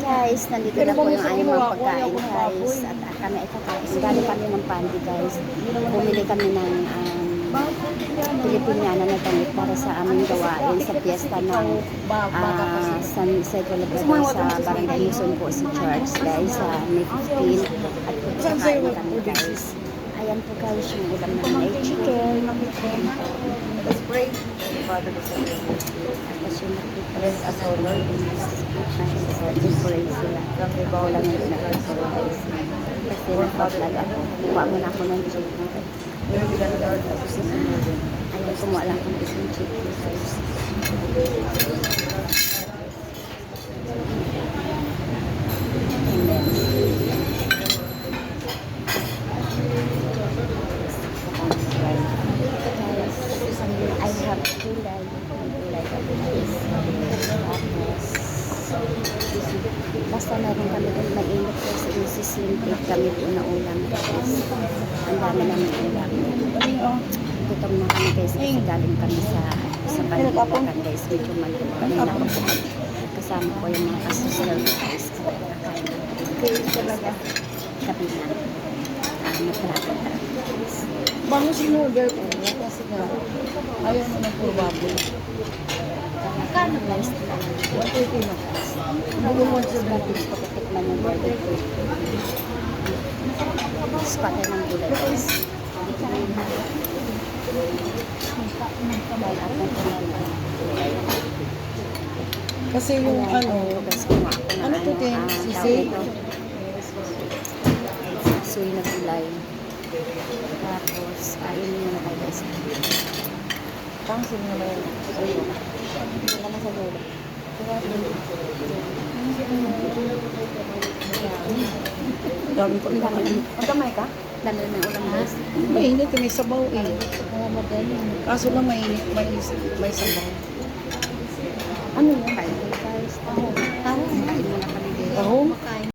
guys, nandito na po yung aming mga pagkain guys. At ah, kami ay kakain. Galing kami ng pandi guys. Bumili kami ng um, Pilipiniana na damit para sa aming gawain sa piyesta ng ah, San Isidro Labrador sa Barangay Luzon po si Church guys sa May 15 at kakain na kami guys. Ayan po guys yung ulam namin ay chicken. Spray. Tapos yung nakipres as always. Nag-spray sila. Ulam yung nakipres. Kasi nakaplag ako. Kuha mo na ako ng chicken. Ayun, kumuha lang akong isang chicken guys. And then, I have gulay. Gulay kami guys. Tapos, basta meron kami doon mainit yung sisling cake kami po na ulam guys. Ang dami namin ulam. Gutom na kami guys kasi galing kami sa sa Balikan guys. Medyo maluto kami na po. Kasama ko yung mga kasosel guys. Talaga. Na. Ah, matrato-trato guys. Bango sinurder ko. Kasi nga, ayaw mo ng puro baboy. Kano guys? What do you? Bago mo sa batis, pagkatikman yung burger ko. Spot ng gulay guys. Kasi yung ano, ng Ano to, tawag ito. Suy na gulay. Tapos, kainin mo na kayo guys. tangsin naman yun. Sa'yo. Hindi naman sa dulo. Dami ko. Ang dami. Magkamay ka? Dami na ulam guys. Mainit, may sabaw eh. Kaso lang mainit, may, may sabaw. Ano yun?